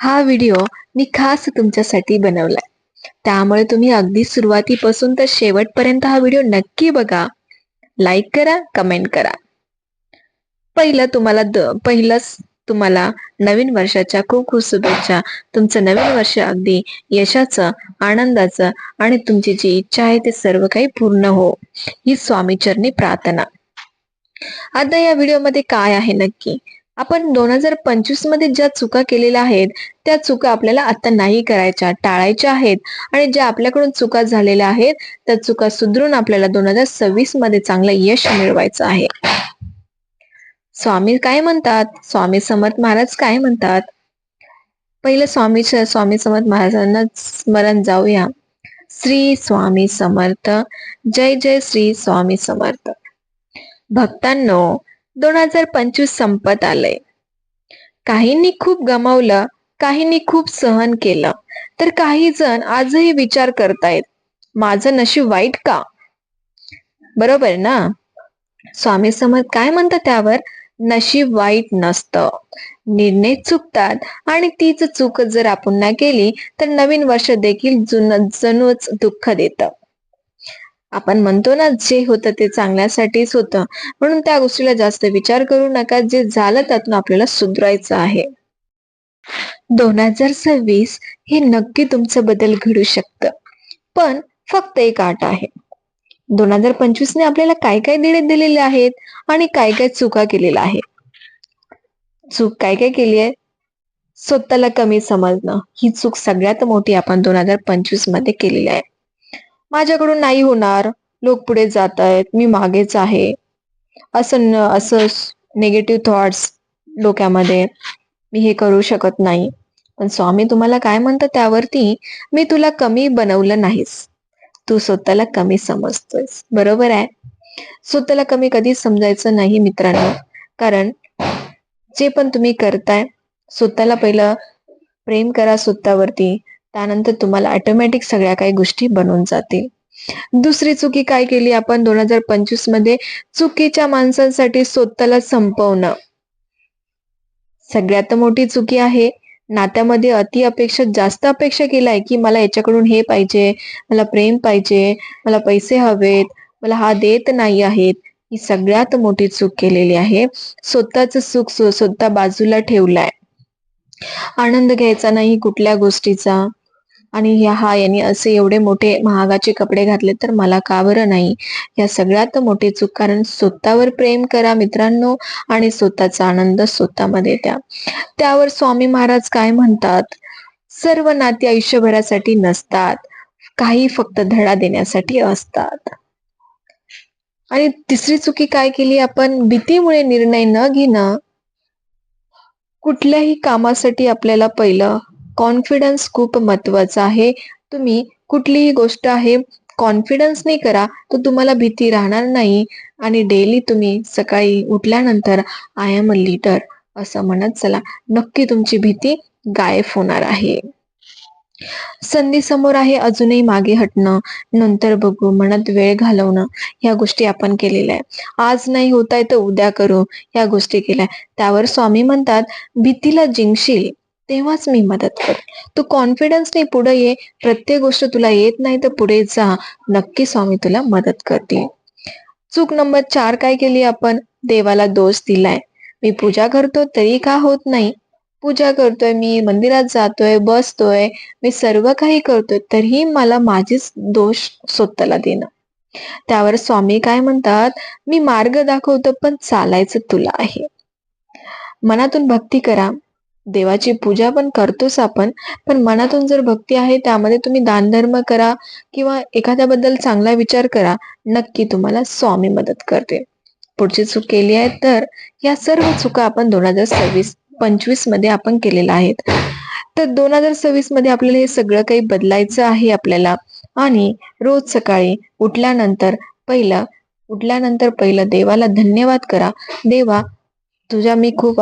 हा व्हिडिओ मी खास तुमच्यासाठी बनवलाय. त्यामुळे तुम्ही अगदी सुरुवातीपासून तर शेवटपर्यंत हा व्हिडिओ नक्की बघा. लाईक करा कमेंट करा. पहिलं तुम्हाला द पहिलंच तुम्हाला नवीन वर्षाच्या खूप खूप शुभेच्छा. तुमचं नवीन वर्ष अगदी यशाचं आनंदाचं आणि तुमची जी इच्छा आहे ते सर्व काही पूर्ण हो. ही स्वामीचरणी प्रार्थना. आता या व्हिडिओमध्ये काय आहे नक्की? आपण दोन हजार पंचवीसमध्ये ज्या चुका केलेल्या आहेत त्या चुका आपल्याला आता नाही करायच्या टाळायच्या आहेत. आणि ज्या आपल्याकडून चुका झालेल्या आहेत त्या चुका सुधरून आपल्याला दोन हजार सव्वीसमध्ये चांगलं यश मिळवायचं आहे. स्वामी काय म्हणतात? स्वामी समर्थ महाराज काय म्हणतात? पहिलं स्वामी स्वामी समर्थ महाराजांना स्मरण जाऊया. श्री स्वामी समर्थ जय जय श्री स्वामी समर्थ. भक्तांनो दोन हजार पंचवीस संपत आलंय. काहींनी खूप गमावलं काहींनी खूप सहन केलं. तर काही जण आजही विचार करतायत माझं नशीब वाईट का? बरोबर ना? स्वामी समर्थ काय म्हणतात त्यावर? नशीब वाईट नसतं. निर्णय चुकतात आणि तीच चूक जर आपण ना केली तर नवीन वर्ष देखील जुन जणूच दुःख देतं. आपण म्हणतो ना जे होतं ते चांगल्यासाठीच होतं. म्हणून त्या गोष्टीला जास्त विचार करू नका. जे झालं त्यातून आपल्याला सुधरायचं आहे. दोन हजार सव्वीस हे नक्की तुमचं बदल घडू शकतं. पण फक्त एक आठ आहे. दोन हजार पंचवीस ने आपल्याला काय काय दिले दिलेले आहेत आणि काय काय चुका केलेल्या आहेत? चूक काय काय केली आहे? स्वतःला कमी समजणं. ही चूक सगळ्यात मोठी आपण दोन हजार पंचवीसमध्ये केलेली आहे. माझ्याकडून नाही होणार. लोक पुढे जात आहेत मी मागेच आहे. असं असं निगेटिव्ह थॉट्स डोक्यामध्ये मी हे करू शकत नाही. पण स्वामी तुम्हाला काय म्हणतात त्यावरती? मी तुला कमी बनवलं नाहीस. तू स्वतःला कमी समजतोयस. बरोबर आहे? स्वतःला कमी कधीच समजायचं नाही मित्रांनो. कारण जे पण तुम्ही करताय स्वतःला पहिलं प्रेम करा स्वतःवरती. त्यानंतर तुम्हाला ऑटोमॅटिक सगळ्या काही गोष्टी बनून जातील दुसरी चुकी काय केली आपण? दोन हजार पंचवीसमध्ये चुकीच्या माणसांसाठी स्वतःला संपवणं. सगळ्यात मोठी चुकी आहे नात्यामध्ये अति अपेक्षा जास्त अपेक्षा केलाय की मला याच्याकडून हे पाहिजे मला प्रेम पाहिजे मला पैसे हवेत मला हा देत नाही आहेत. ही सगळ्यात मोठी चूक केलेली आहे. स्वतःच सुख स्वतः बाजूला ठेवलाय. आनंद घ्यायचा नाही कुठल्या गोष्टीचा. आणि ह्या हा यांनी असे एवढे मोठे महागाचे कपडे घातले तर मला का बरं नाही? या सगळ्यात मोठी चूक कारण स्वतःवर प्रेम करा मित्रांनो आणि स्वतःचा आनंद स्वतःमध्ये द्या. त्यावर स्वामी महाराज काय म्हणतात? सर्व नाती आयुष्यभरासाठी नसतात. काही फक्त धडा देण्यासाठी असतात. आणि तिसरी चुकी काय केली आपण? भीतीमुळे निर्णय न घेणं. कुठल्याही कामासाठी आपल्याला पहिलं कॉन्फिडन्स खूप महत्त्वाचा आहे. तुम्ही कुठलीही गोष्ट आहे कॉन्फिडन्स करा तर तुम्हाला भीती राहणार नाही. आणि डेली तुम्ही सकाळी उठल्यानंतर आय एम अ लीडर असं म्हणत चला. नक्की तुमची भीती गायब होणार आहे. संधी समोर आहे अजूनही मागे हटणं नंतर बघू मनात वेळ घालवणं ह्या गोष्टी आपण केलेल्या आहे आज नाही होत आहे तर उद्या करू ह्या गोष्टी केल्या त्यावर स्वामी म्हणतात भीतीला जिंकशील तेव्हाच मी मदत कर तू कॉन्फिडन्सने पुढे ये. प्रत्येक गोष्ट तुला येत नाही तर पुढे जा. नक्की स्वामी तुला मदत करतील. चूक नंबर चार काय केली आपण? देवाला दोष दिलाय. मी पूजा करतो तरी का होत नाही? पूजा करतोय मी मंदिरात जातोय बसतोय मी सर्व काही करतोय तरीही मला माझेच दोष स्वतःला देणं. त्यावर स्वामी काय म्हणतात? मी मार्ग दाखवतो पण चालायचं तुला आहे. मनातून भक्ती करा. देवाची पूजा पण करतोच आपण पण मनातून जर भक्ती आहे त्यामध्ये तुम्ही दानधर्म करा किंवा एखाद्याबद्दल चांगला विचार करा नक्की तुम्हाला स्वामी मदत करते. पुढची चूक केली आहे तर या सर्व चुका आपण दोन हजार सव्वीस पंचवीसमध्ये आपण केलेल्या आहेत. तर दोन हजार सव्वीसमध्ये आपल्याला हे सगळं काही बदलायचं आहे आपल्याला. आणि रोज सकाळी उठल्यानंतर पहिलं उठल्यानंतर पहिलं देवाला धन्यवाद करा. देवा तुझ्या मी खूप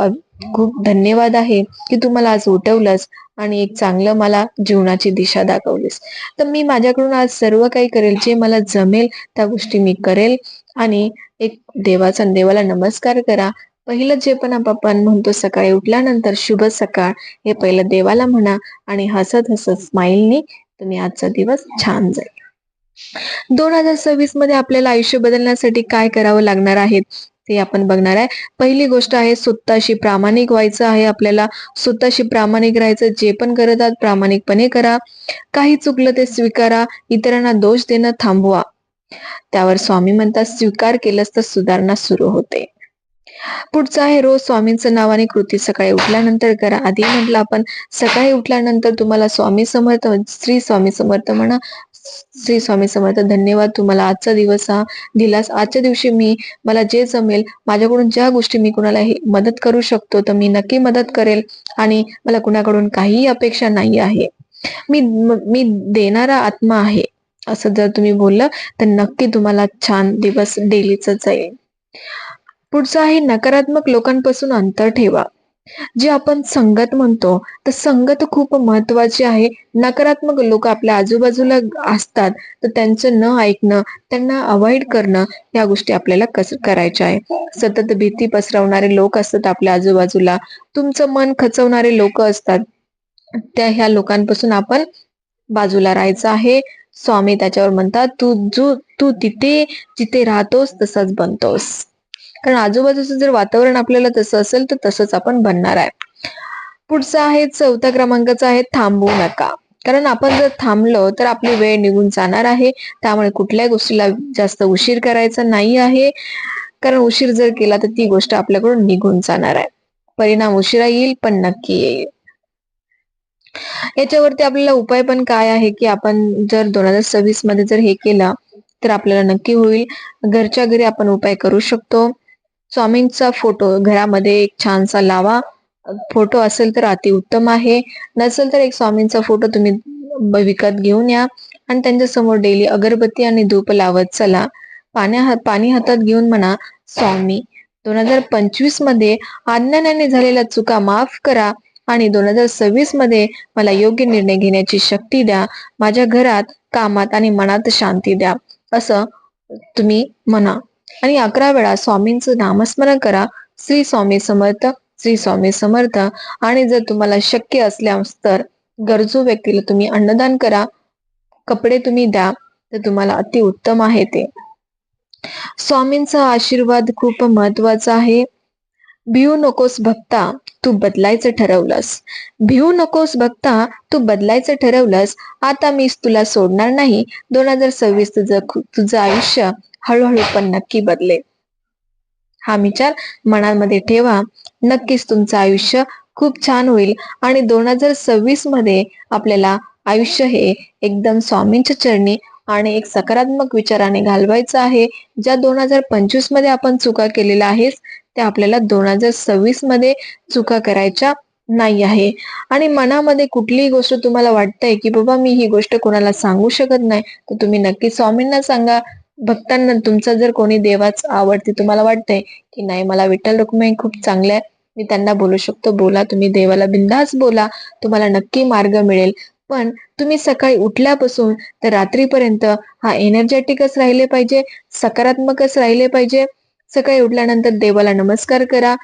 खूप धन्यवाद आहे की तू मला आज उठवलंस आणि एक चांगलं मला जीवनाची दिशा दाखवलीस. तर मी माझ्याकडून आज सर्व काही करेल जे मला जमेल त्या गोष्टी मी करेल. आणि एक देवाचा देवाला नमस्कार करा. पहिलं जे पण आपण म्हणतो सकाळी उठल्यानंतर शुभ सकाळ हे पहिलं देवाला म्हणा आणि हसत हसत स्माईलनी तुम्ही आजचा दिवस छान जाईल. दोन हजार सव्वीसमध्ये आपल्याला आयुष्य बदलण्यासाठी काय करावं लागणार आहे? ते आपण बघणार आहे. पहिली गोष्ट आहे स्वतःशी प्रामाणिक व्हायचं आहे आपल्याला. स्वतःशी प्रामाणिक राहायचं जे पण करत आहात प्रामाणिकपणे करा. काही चुकलं ते स्वीकारा इतरांना दोष देणं थांबवा. त्यावर स्वामी म्हणतात स्वीकार केलंच तर सुधारणा सुरू होते. पुढचं आहे रोज स्वामींचं नावाने कृती सकाळी उठल्यानंतर करा. आधी म्हटलं आपण सकाळी उठल्यानंतर तुम्हाला स्वामी समर्थ श्री स्वामी समर्थ म्हणा श्री स्वामी समर्थ धन्यवाद तुम्हाला. आजचा दिवस हा दिलास. आजच्या दिवशी मी मला जे जमेल माझ्याकडून ज्या गोष्टी मी कुणाला मदत करू शकतो तर मी नक्की मदत करेल आणि मला कुणाकडून काहीही अपेक्षा नाही आहे. मी मी देणारा आत्मा आहे असं जर तुम्ही बोललं तर नक्की तुम्हाला छान दिवस डेलीच जाईल. पुढचं आहे नकारात्मक लोकांपासून अंतर ठेवा. जे आपण संगत म्हणतो तर संगत खूप महत्वाची आहे. नकारात्मक लोक आपल्या आजूबाजूला असतात तर त्यांचं न ऐकणं त्यांना अवॉइड करणं या गोष्टी आपल्याला कस करायच्या आहे. सतत भीती पसरवणारे लोक असतात आपल्या आजूबाजूला. तुमचं मन खचवणारे लोक असतात. त्या ह्या लोकांपासून आपण बाजूला राहायचं आहे. स्वामी त्याच्यावर म्हणतात तू जो तू तिथे जिथे राहतोस तसाच बनतोस. कारण आजूबाजूचं जर वातावरण आपल्याला तसं असेल तर तसंच आपण बनणार आहे. पुढचं आहे चौथ्या क्रमांकाचं आहे थांबू नका. कारण आपण जर थांबलो तर आपली वेळ निघून जाणार आहे. त्यामुळे कुठल्याही गोष्टीला जास्त उशीर करायचा नाही आहे. कारण उशीर जर केला तर ती गोष्ट आपल्याकडून निघून जाणार आहे. परिणाम उशिरा येईल पण नक्की येईल. याच्यावरती आपल्याला उपाय पण काय आहे की आपण जर दोन हजार सव्वीसमध्ये जर हे केलं तर आपल्याला नक्की होईल. घरच्या घरी आपण उपाय करू शकतो. स्वामींचा फोटो घरामध्ये एक छानसा लावा. फोटो असेल तर अतिउत्तम आहे. नसेल तर एक स्वामींचा फोटो तुम्ही विकत घेऊन या. आणि त्यांच्यासमोर डेली अगरबत्ती आणि धूप लावत चला. पाण्या पाणी हातात घेऊन म्हणा स्वामी दोन हजार पंचवीसमध्ये अज्ञानाने झालेल्या चुका माफ करा आणि दोन हजार सव्वीसमध्ये मला योग्य निर्णय घेण्याची शक्ती द्या. माझ्या घरात कामात आणि मनात शांती द्या. असं तुम्ही म्हणा. आणि अकरा वेळा स्वामींचं नामस्मरण करा. श्री स्वामी समर्थ श्री स्वामी समर्थ. आणि जर तुम्हाला शक्य असल्यास तर गरजू व्यक्तीला तुम्ही अन्नदान करा. कपडे तुम्ही द्या तर तुम्हाला अति उत्तम आहे ते. स्वामींचा आशीर्वाद खूप महत्त्वाचा आहे. भिऊ नकोस भक्ता तू बदलायचं ठरवलंस. भिऊ नकोस बघता तू बदलायचं ठरवलंस. आता मीच तुला सोडणार नाही. दोन हजार सव्वीस तुझं तुझं आयुष्य हळूहळू पण नक्की बदले हा विचार मनामध्ये ठेवा. नक्कीच तुमचं आयुष्य खूप छान होईल. आणि दोन हजार सव्वीसमध्ये आपल्याला आयुष्य हे एकदम स्वामींच्या चरणी आणि एक सकारात्मक विचाराने घालवायचं आहे. ज्या दोन हजार पंचवीसमध्ये आपण चुका केलेल्या आहेत त्या आपल्याला दोन हजार सव्वीसमध्ये चुका करायच्या नाही आहे. आणि मनामध्ये कुठलीही गोष्ट तुम्हाला वाटतंय की बाबा मी ही गोष्ट कोणाला सांगू शकत नाही तर तुम्ही नक्की स्वामींना सांगा. भक्तांना तुमचा जर कोणी देवाच आवडते तुम्हाला वाटतंय की नाही मला विठ्ठल रुक्मिणी खूप चांगलं आहे मी त्यांना बोलू शकतो. बोला तुम्ही देवाला बिंदास बोला तुम्हाला नक्की मार्ग मिळेल. पण तुम्ही सकाळी उठल्यापासून तर रात्रीपर्यंत हा एनर्जेटिकच राहिले पाहिजे सकारात्मकच राहिले पाहिजे. सकाळी उठल्यानंतर देवाला नमस्कार करा.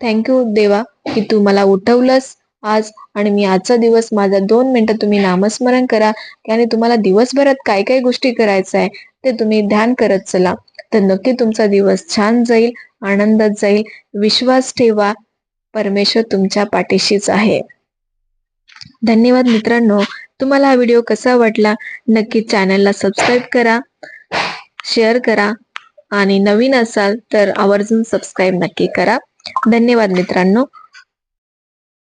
थँक्यू देवा की तू मला उठवलंस आज आणि मी आजचा दिवस माझा दोन मिनिटं तुम्ही नामस्मरण करा. आणि तुम्हाला दिवसभरात काय काय गोष्टी करायचं आहे ते तुम्ही ध्यान करत चला. तर नक्की तुमचा दिवस छान जाईल आनंदात जाईल. विश्वास ठेवा परमेश्वर तुमच्या पाठीशीच आहे. धन्यवाद मित्रांनो. तुम्हाला हा व्हिडिओ कसा वाटला? नक्की चॅनलला सबस्क्राईब करा शेअर करा आणि नवीन असाल तर आवर्जून सबस्क्राईब नक्की करा. धन्यवाद मित्रांनो.